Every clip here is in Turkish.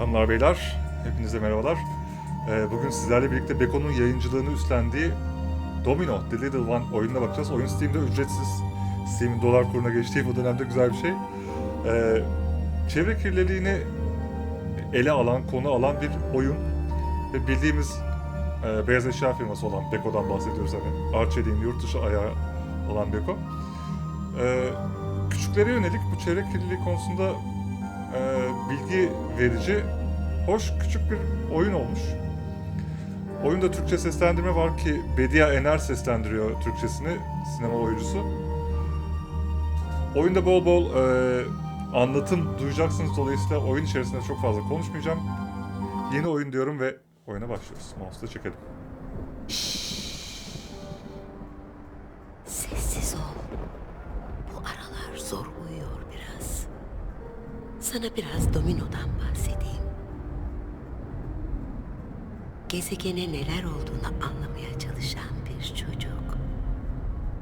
Hanımlar beyler, hepinize merhabalar. Ee, bugün sizlerle birlikte Beko'nun yayıncılığını üstlendiği Domino, The Little One oyununa bakacağız. Oyun Steam'de ücretsiz. Steam'in dolar kuruna geçtiği bu dönemde güzel bir şey. Ee, çevre kirliliğini ele alan, konu alan bir oyun. Ve bildiğimiz e, beyaz eşya firması olan Beko'dan bahsediyoruz hani. Arçelik'in yurt dışı ayağı olan Beko. Ee, küçüklere yönelik bu çevre kirliliği konusunda e, bilgi verici, hoş küçük bir oyun olmuş. Oyunda Türkçe seslendirme var ki Bedia Ener seslendiriyor Türkçesini, sinema oyuncusu. Oyunda bol bol e, anlatım duyacaksınız dolayısıyla oyun içerisinde çok fazla konuşmayacağım. Yeni oyun diyorum ve oyuna başlıyoruz. Mouse'da çekelim. Sana biraz dominodan bahsedeyim. Gezegene neler olduğunu anlamaya çalışan bir çocuk.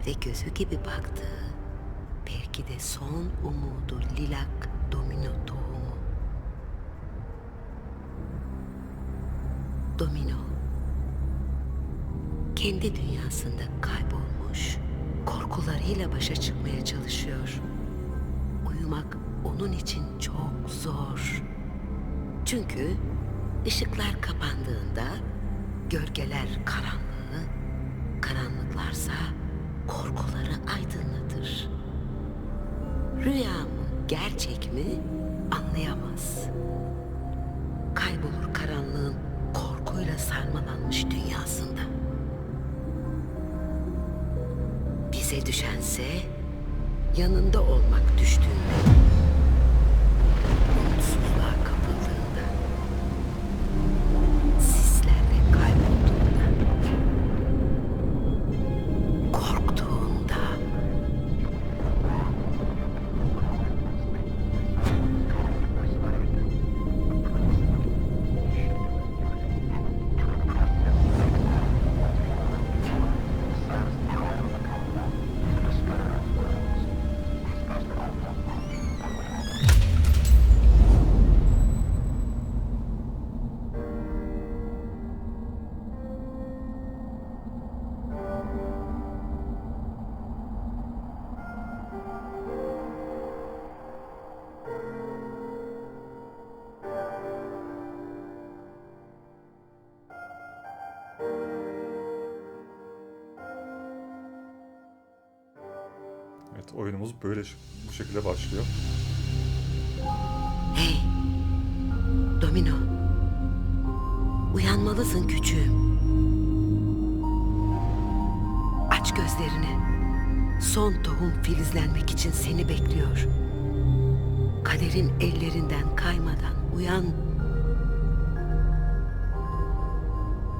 Ve gözü gibi baktığı, belki de son umudu Lilak Domino tohumu. Domino kendi dünyasında kaybolmuş, korkularıyla başa çıkmaya çalışıyor. Uyumak onun için çok zor. Çünkü ışıklar kapandığında gölgeler karanlığı, karanlıklarsa korkuları aydınlatır. Rüya mı, gerçek mi anlayamaz. Kaybolur karanlığın korkuyla sarmalanmış dünyasında. Bize düşense yanında olmak düştüğünde. Böyle bu şekilde başlıyor. Hey! Domino. Uyanmalısın küçüğüm. Aç gözlerini. Son tohum filizlenmek için seni bekliyor. Kaderin ellerinden kaymadan uyan.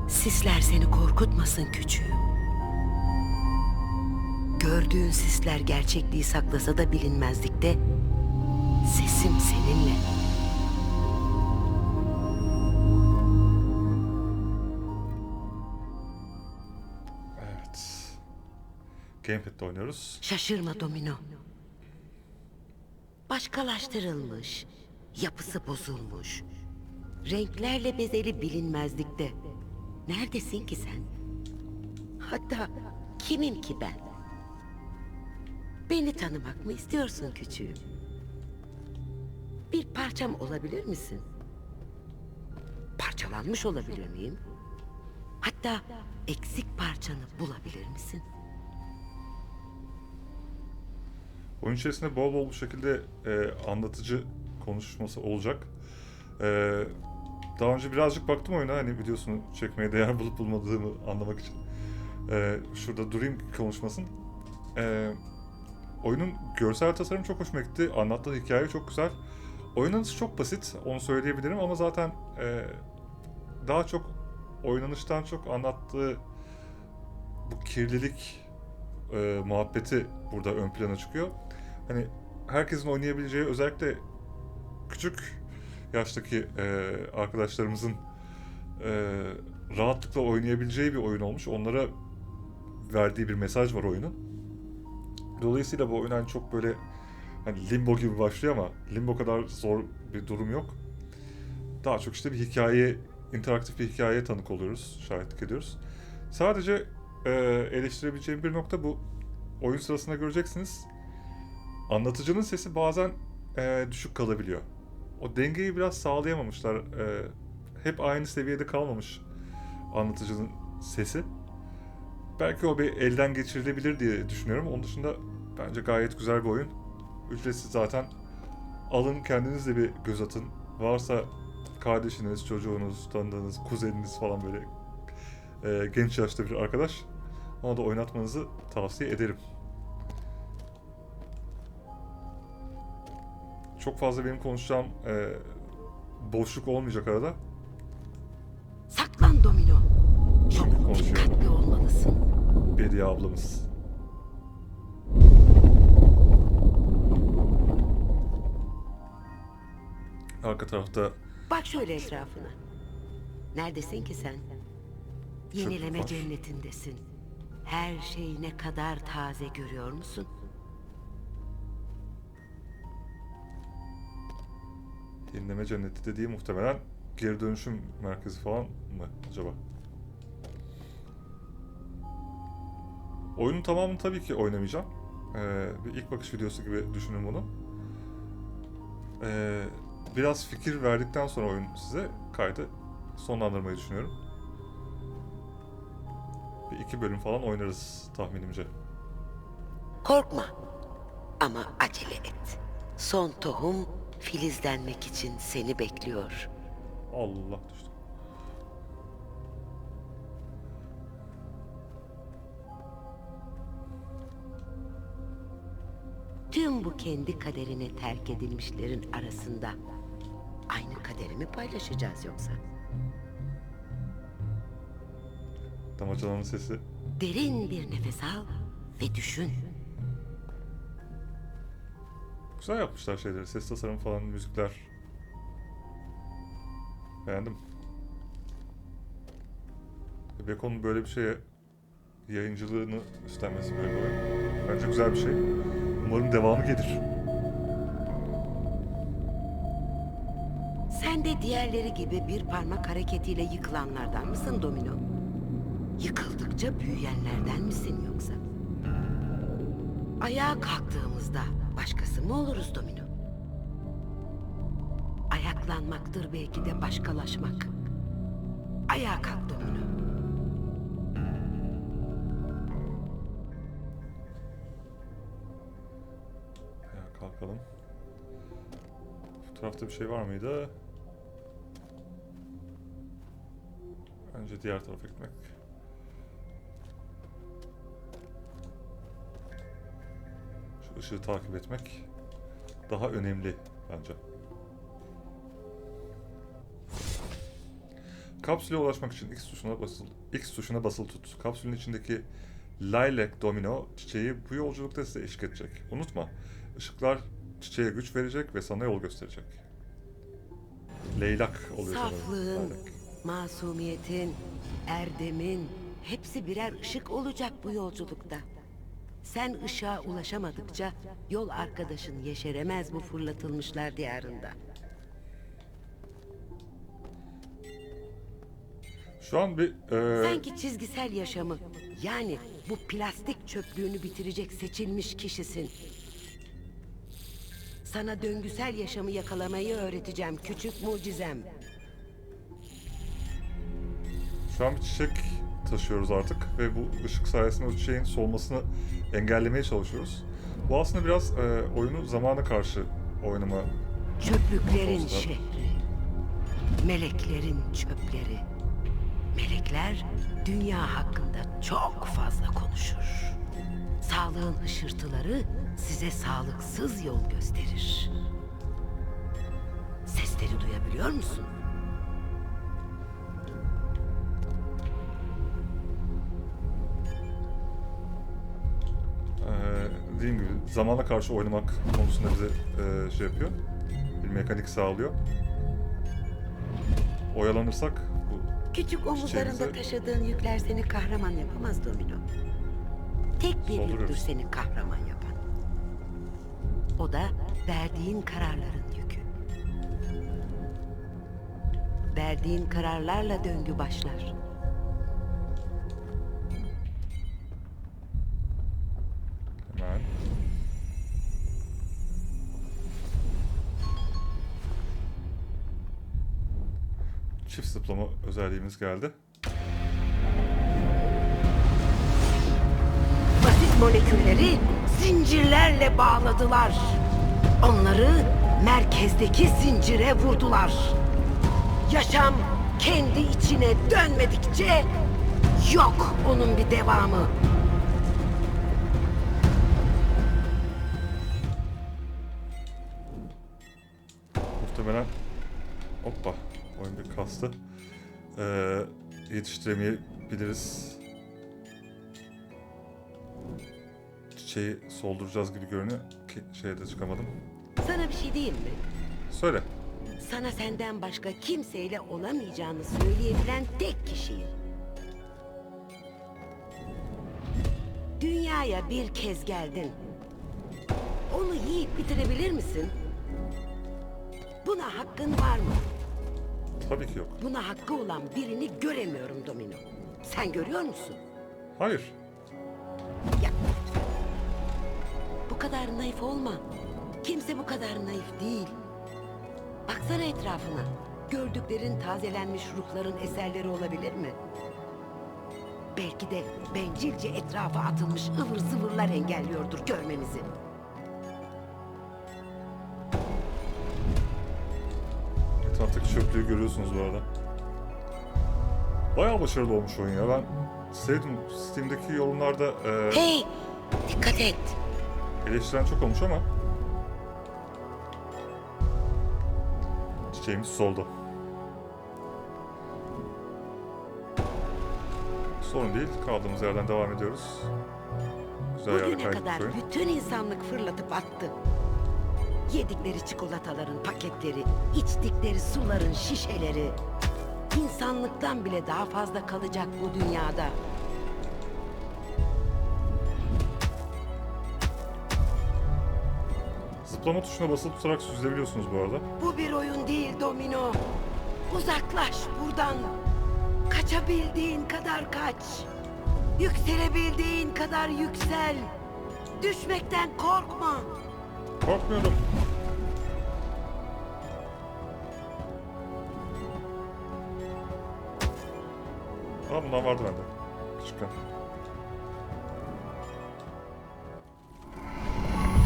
Sisler seni korkutmasın küçüğüm. Gördüğün sisler gerçekliği saklasa da bilinmezlikte sesim seninle. Evet. Gamepad'de oynuyoruz. Şaşırma Domino. Başkalaştırılmış, yapısı bozulmuş, renklerle bezeli bilinmezlikte. Neredesin ki sen? Hatta kimim ki ben? Beni tanımak mı istiyorsun küçüğüm? Bir parçam olabilir misin? Parçalanmış olabilir miyim? Hatta eksik parçanı bulabilir misin? Oyun içerisinde bol bol bu şekilde e, anlatıcı konuşması olacak. E, daha önce birazcık baktım oyuna hani videosunu çekmeye değer bulup bulmadığımı anlamak için. E, şurada durayım konuşmasın. E, oyunun görsel tasarımı çok hoşuma gitti. Anlattığı hikaye çok güzel. Oynanışı çok basit, onu söyleyebilirim ama zaten e, daha çok oynanıştan çok anlattığı bu kirlilik e, muhabbeti burada ön plana çıkıyor. Hani herkesin oynayabileceği özellikle küçük yaştaki e, arkadaşlarımızın e, rahatlıkla oynayabileceği bir oyun olmuş. Onlara verdiği bir mesaj var oyunun. Dolayısıyla bu oyun hani çok böyle hani limbo gibi başlıyor ama limbo kadar zor bir durum yok. daha çok işte bir hikaye, interaktif bir hikayeye tanık oluyoruz, şahitlik ediyoruz. Sadece e, eleştirebileceğim bir nokta bu. Oyun sırasında göreceksiniz. Anlatıcının sesi bazen e, düşük kalabiliyor. O dengeyi biraz sağlayamamışlar. E, hep aynı seviyede kalmamış anlatıcının sesi. Belki o bir elden geçirilebilir diye düşünüyorum. Onun dışında bence gayet güzel bir oyun. Ücretsiz zaten. Alın kendiniz de bir göz atın. Varsa kardeşiniz, çocuğunuz, tanıdığınız, kuzeniniz falan böyle e, genç yaşta bir arkadaş. Ona da oynatmanızı tavsiye ederim. Çok fazla benim konuşacağım e, boşluk olmayacak arada. Saklan Domino. Çok konuşuyor. dikkatli olmalısın. Bediye ablamız. Arka tarafta Bak şöyle etrafına. Neredesin ki sen? Yenileme var. cennetindesin. Her şey ne kadar taze görüyor musun? yenileme cenneti dediği muhtemelen geri dönüşüm merkezi falan mı acaba? Oyunun tamamını tabii ki oynamayacağım. Ee, bir ilk bakış videosu gibi düşünün bunu. Ee, biraz fikir verdikten sonra oyun size kaydı sonlandırmayı düşünüyorum. Bir iki bölüm falan oynarız tahminimce. Korkma. Ama acele et. Son tohum filizlenmek için seni bekliyor. Allah düştü. Kendi kaderine terk edilmişlerin arasında aynı kaderimi paylaşacağız yoksa? Damacananın sesi. Derin bir nefes al ve düşün. Güzel yapmışlar şeyleri. Ses tasarımı falan, müzikler. Beğendim. Beko'nun böyle bir şeye yayıncılığını üstlenmesi böyle bir. Bence güzel bir şey. Umarım devamı gelir. Sen de diğerleri gibi bir parmak hareketiyle yıkılanlardan mısın Domino? Yıkıldıkça büyüyenlerden misin yoksa? Ayağa kalktığımızda başkası mı oluruz Domino? Ayaklanmaktır belki de başkalaşmak. Ayağa kalk Domino. Ya kalkalım. Bu tarafta bir şey var mıydı? Önce diğer tarafa gitmek. Şu ışığı takip etmek daha önemli bence. Kapsüle ulaşmak için X tuşuna basıl X tuşuna basılı tut. Kapsülün içindeki Lilac Domino çiçeği bu yolculukta size eşlik edecek. Unutma, ışıklar çiçeğe güç verecek ve sana yol gösterecek. Leylak oluyor sanırım. Saflığın, masumiyetin, erdemin hepsi birer ışık olacak bu yolculukta. Sen ışığa ulaşamadıkça yol arkadaşın yeşeremez bu fırlatılmışlar diyarında. Şu an bir e, Sanki çizgisel yaşamı yani bu plastik çöplüğünü bitirecek seçilmiş kişisin. Sana döngüsel yaşamı yakalamayı öğreteceğim küçük mucizem. şu an bir çiçek taşıyoruz artık ve bu ışık sayesinde o çiçeğin solmasını engellemeye çalışıyoruz. Bu aslında biraz e, oyunu zamana karşı oynama Çöplüklerin şehri, meleklerin çöpleri. Melekler dünya hakkında çok fazla konuşur. Sağlığın hışırtıları size sağlıksız yol gösterir. Sesleri duyabiliyor musun? Ee, dediğim gibi zamana karşı oynamak konusunda bize e, şey yapıyor. Bir mekanik sağlıyor. Oyalanırsak Küçük omuzlarında taşıdığın yükler seni kahraman yapamaz Domino. Tek bir yüktür seni kahraman yapan. O da verdiğin kararların yükü. verdiğin kararlarla döngü başlar. Hemen. Çift zıplama özelliğimiz geldi. Basit molekülleri zincirlerle bağladılar. Onları merkezdeki zincire vurdular. Yaşam kendi içine dönmedikçe yok onun bir devamı. Muhtemelen hoppa oyun bir kastı. Ee, yetiştiremeyebiliriz. Çiçeği solduracağız gibi görünüyor. Ki şeye de çıkamadım. Sana bir şey diyeyim mi? Söyle. Sana senden başka kimseyle olamayacağını söyleyebilen tek kişiyim. Dünyaya bir kez geldin. Onu yiyip bitirebilir misin? Buna hakkın var mı? Tabii ki yok. Buna hakkı olan birini göremiyorum Domino. Sen görüyor musun? Hayır. Ya. Bu kadar naif olma. Kimse bu kadar naif değil. Baksana etrafına. Gördüklerin tazelenmiş ruhların eserleri olabilir mi? Belki de bencilce etrafa atılmış ıvır zıvırlar engelliyordur görmemizi. Etraftaki çöplüğü görüyorsunuz bu arada. Bayağı başarılı olmuş oyun ya. Ben sevdim. Steam'deki yorumlarda e, Hey! Dikkat et. eleştiren çok olmuş ama çiçeğimiz soldu. Sorun değil. Kaldığımız yerden devam ediyoruz. Güzel yerde Bugüne kadar oyun. bütün insanlık fırlatıp attı. Yedikleri çikolataların paketleri, içtikleri suların şişeleri. İnsanlıktan bile daha fazla kalacak bu dünyada. Zıplama tuşuna basılı tutarak süzülebiliyorsunuz bu arada. Bu bir oyun değil Domino. Uzaklaş buradan. Kaçabildiğin kadar kaç. Yükselebildiğin kadar yüksel. Düşmekten korkma. Korkmuyorum. Aa bundan vardı bende. Küçükken.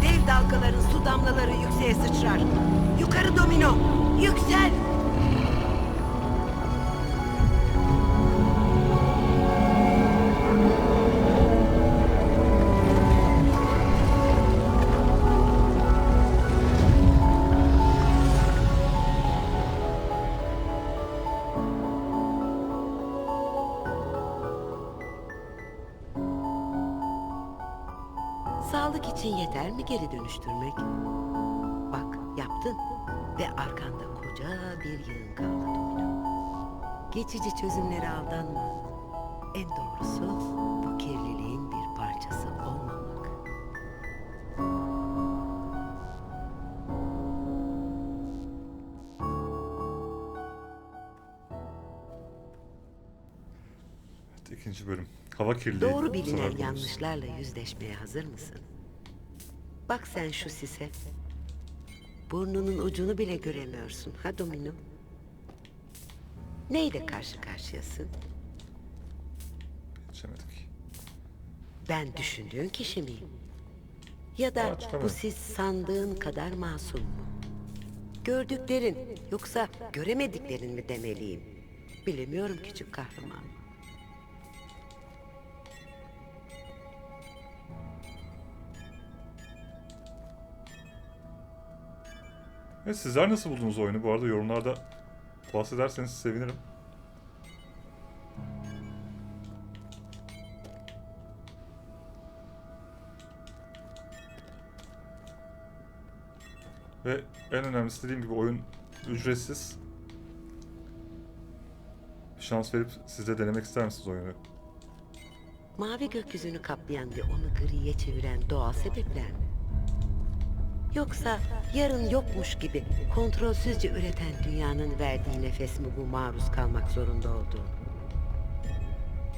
Dev dalgaların su damlaları yükseğe sıçrar. Yukarı domino. Yüksel. Sağlık için yeter mi geri dönüştürmek? Bak yaptın ve arkanda koca bir yığın kaldı domino. Geçici çözümlere aldanma. En doğrusu bu kirliliğin bir parçası olmamak. Evet, ikinci bölüm. Hava kirliliği. Doğru bilinen yanlışlarla yüzleşmeye hazır mısın? Bak sen şu sise. Burnunun ucunu bile göremiyorsun. Ha Domino? Neyle karşı karşıyasın? Geçemedik. Ben düşündüğün kişi miyim? Ya da Aa, bu siz sandığın kadar masum mu? Gördüklerin yoksa göremediklerin mi demeliyim? Bilemiyorum küçük kahraman. Evet, sizler nasıl buldunuz oyunu? Bu arada yorumlarda bahsederseniz sevinirim. Ve en önemlisi dediğim gibi oyun ücretsiz. Şans verip siz de denemek ister misiniz oyunu? Mavi gökyüzünü kaplayan ve onu griye çeviren doğal sebepler mi? Yoksa yarın yokmuş gibi kontrolsüzce üreten dünyanın verdiği nefes mi bu maruz kalmak zorunda olduğum?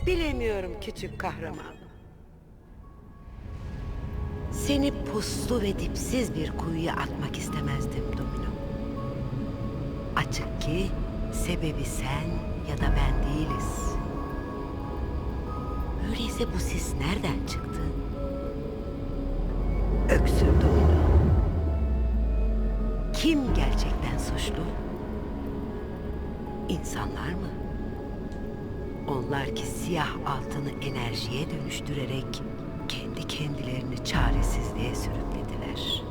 Bilemiyorum küçük kahraman. Seni puslu ve dipsiz bir kuyuya atmak istemezdim Domino. Açık ki sebebi sen ya da ben değiliz. Öyleyse bu sis nereden çıktı? Öksür Domino. Gerçekten suçlu? İnsanlar mı? Onlar ki siyah altını enerjiye dönüştürerek kendi kendilerini çaresizliğe sürüklediler.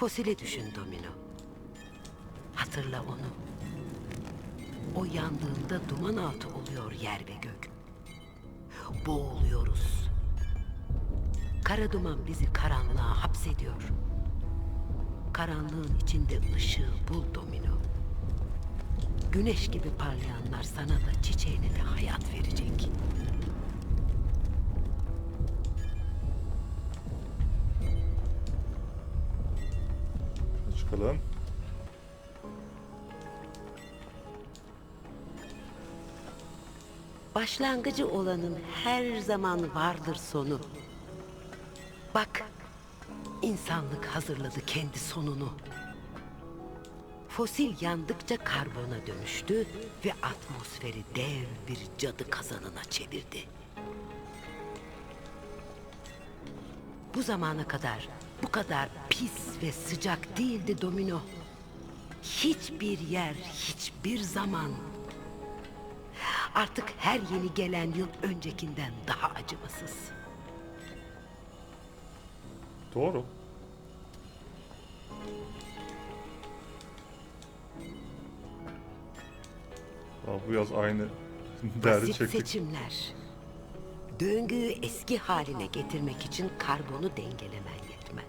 Fosili düşün Domino. Hatırla onu. O yandığında duman altı oluyor yer ve gök. Boğuluyoruz. Kara duman bizi karanlığa hapsediyor. Karanlığın içinde ışığı bul Domino. Güneş gibi parlayanlar sana da çiçeğine de hayat verecek. Çıkalım. Başlangıcı olanın her zaman vardır sonu. Bak, insanlık hazırladı kendi sonunu. Fosil yandıkça karbona dönüştü ve atmosferi dev bir cadı kazanına çevirdi. Bu zamana kadar bu kadar pis ve sıcak değildi domino. Hiçbir yer, hiçbir zaman Artık her yeni gelen yıl öncekinden daha acımasız. Doğru. Aa, bu yaz aynı derdi Basit çektik. seçimler. Döngüyü eski haline getirmek için karbonu dengelemen yetmez.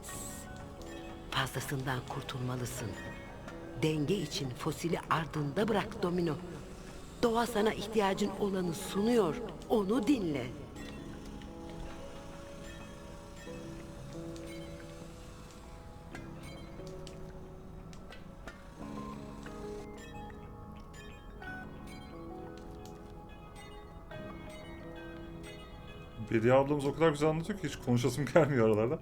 Fazlasından kurtulmalısın. Denge için fosili ardında bırak domino. Doğa sana ihtiyacın olanı sunuyor. Onu dinle. Bediye ablamız o kadar güzel anlatıyor ki hiç konuşasım gelmiyor aralarda.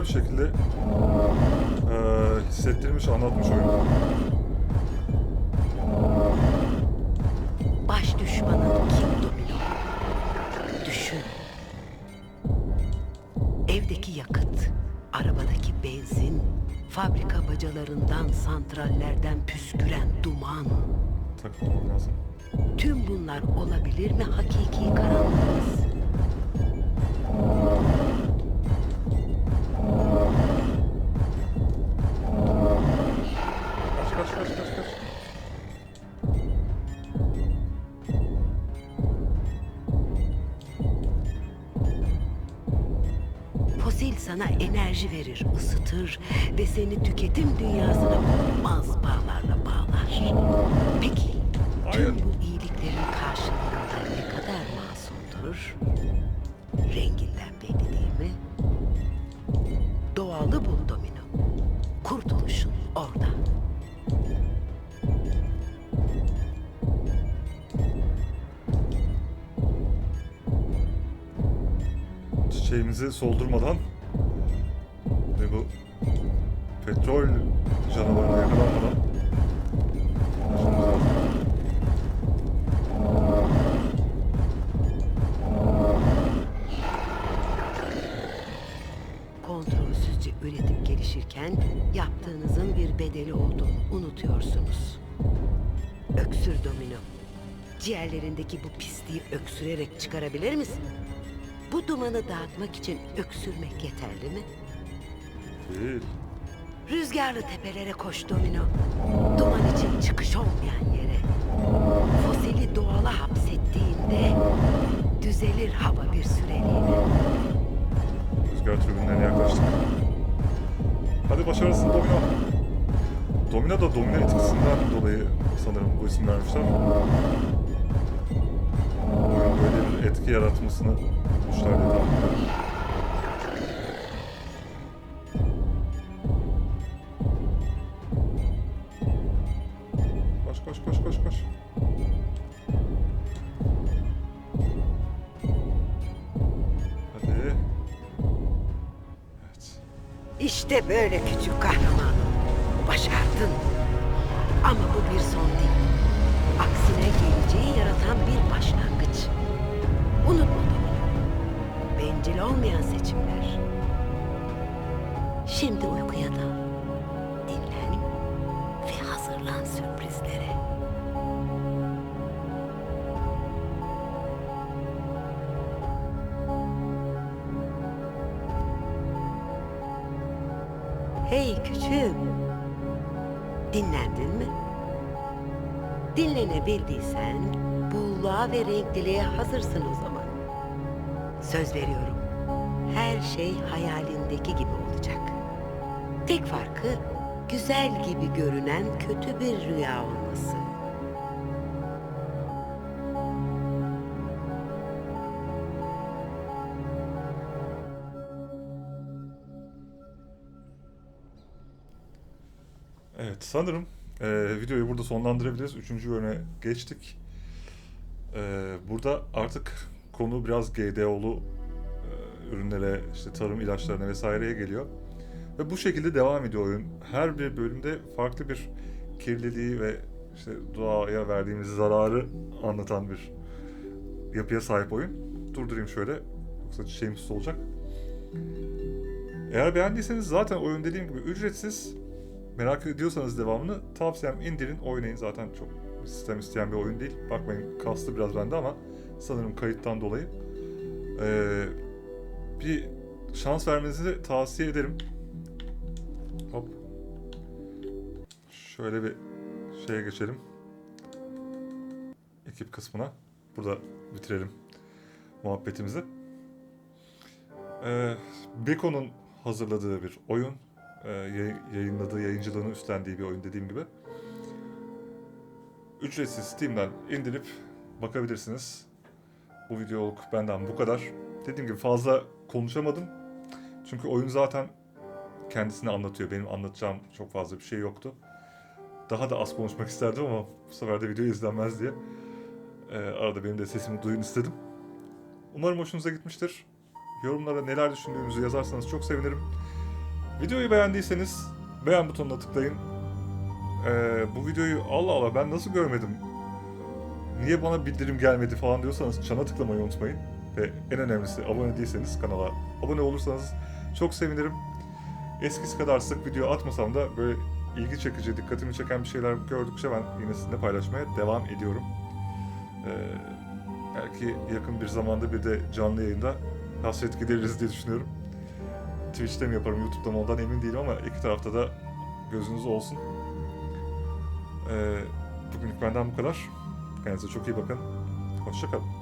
Güzel bir şekilde eee hissettirmiş, anlatmış oyunda. Baş düşmanın kim domino? Düşün. Evdeki yakıt, arabadaki benzin, fabrika bacalarından, santrallerden püsküren duman. Takılmam lazım. Tüm bunlar olabilir mi hakiki karanlığımız? Enerji verir, ısıtır ve seni tüketim dünyasına bulunmaz bağlarla bağlar. Peki, tüm bu iyiliklerin karşılığında ne kadar masumdur? Renginden belli değil mi? Doğalı bul domino. Kurtuluşun orada. Çiçeğimizi soldurmadan petrol canavarına yakalanmadan lazım. üretip gelişirken yaptığınızın bir bedeli olduğunu unutuyorsunuz. Öksür domino. Ciğerlerindeki bu pisliği öksürerek çıkarabilir misin? Bu dumanı dağıtmak için öksürmek yeterli mi? Değil. Rüzgarlı tepelere koş domino. Duman için çıkış olmayan yere. Fosili doğala hapsettiğinde düzelir hava bir süreliğine. Rüzgar türbinlerine yaklaştık. Hadi başarısın Domino. Domino da domino etkisinden dolayı sanırım bu isim vermişler. Böyle bir etki yaratmasını bulmuşlar diye tahmin ediyorum. İşte böyle küçük kahramanım. Başardın. Ama bu bir son değil. Aksine geleceği yaratan bir başlangıç. Unutma Domino. Bencil olmayan seçimler. Şimdi uykuya dal. Dinlen ve hazırlan sürprizlere. Küçüğüm. Dinlendin mi? Dinlenebildiysen bolluğa ve renkliliğe hazırsın o zaman. Söz veriyorum. Her şey hayalindeki gibi olacak. Tek farkı güzel gibi görünen kötü bir rüya olması. Evet sanırım e, videoyu burada sonlandırabiliriz. Üçüncü bölüme geçtik. E, burada artık konu biraz GDO'lu e, ürünlere, işte tarım ilaçlarına vesaireye geliyor. Ve bu şekilde devam ediyor oyun. Her bir bölümde farklı bir kirliliği ve işte doğaya verdiğimiz zararı anlatan bir yapıya sahip oyun. Durdurayım şöyle. Yoksa şeyimiz olacak. Eğer beğendiyseniz zaten oyun dediğim gibi ücretsiz. Merak ediyorsanız devamını tavsiyem indirin oynayın. Zaten çok sistem isteyen bir oyun değil. Bakmayın kastı biraz bende ama sanırım kayıttan dolayı. Ee, bir şans vermenizi tavsiye ederim. Hop. Şöyle bir şeye geçelim. Ekip kısmına. Burada bitirelim muhabbetimizi. Ee, Beko'nun hazırladığı bir oyun. Yay- yayınladığı, yayıncılığını üstlendiği bir oyun dediğim gibi. Ücretsiz Steam'den indirip bakabilirsiniz. Bu videoluk benden bu kadar. Dediğim gibi fazla konuşamadım. Çünkü oyun zaten kendisini anlatıyor. Benim anlatacağım çok fazla bir şey yoktu. Daha da az konuşmak isterdim ama bu sefer de video izlenmez diye. Ee, arada benim de sesimi duyun istedim. Umarım hoşunuza gitmiştir. Yorumlara neler düşündüğünüzü yazarsanız çok sevinirim. Videoyu beğendiyseniz beğen butonuna tıklayın. Ee, bu videoyu Allah Allah ben nasıl görmedim? Niye bana bildirim gelmedi falan diyorsanız çana tıklamayı unutmayın. Ve en önemlisi abone değilseniz kanala abone olursanız çok sevinirim. Eskisi kadar sık video atmasam da böyle ilgi çekici, dikkatimi çeken bir şeyler gördükçe ben yine sizinle paylaşmaya devam ediyorum. Ee, belki yakın bir zamanda bir de canlı yayında hasret gideririz diye düşünüyorum. Twitch'te mi yaparım, YouTube'da mı ondan emin değilim ama iki tarafta da gözünüz olsun. Ee, bugünlük benden bu kadar. Kendinize çok iyi bakın. Hoşçakalın.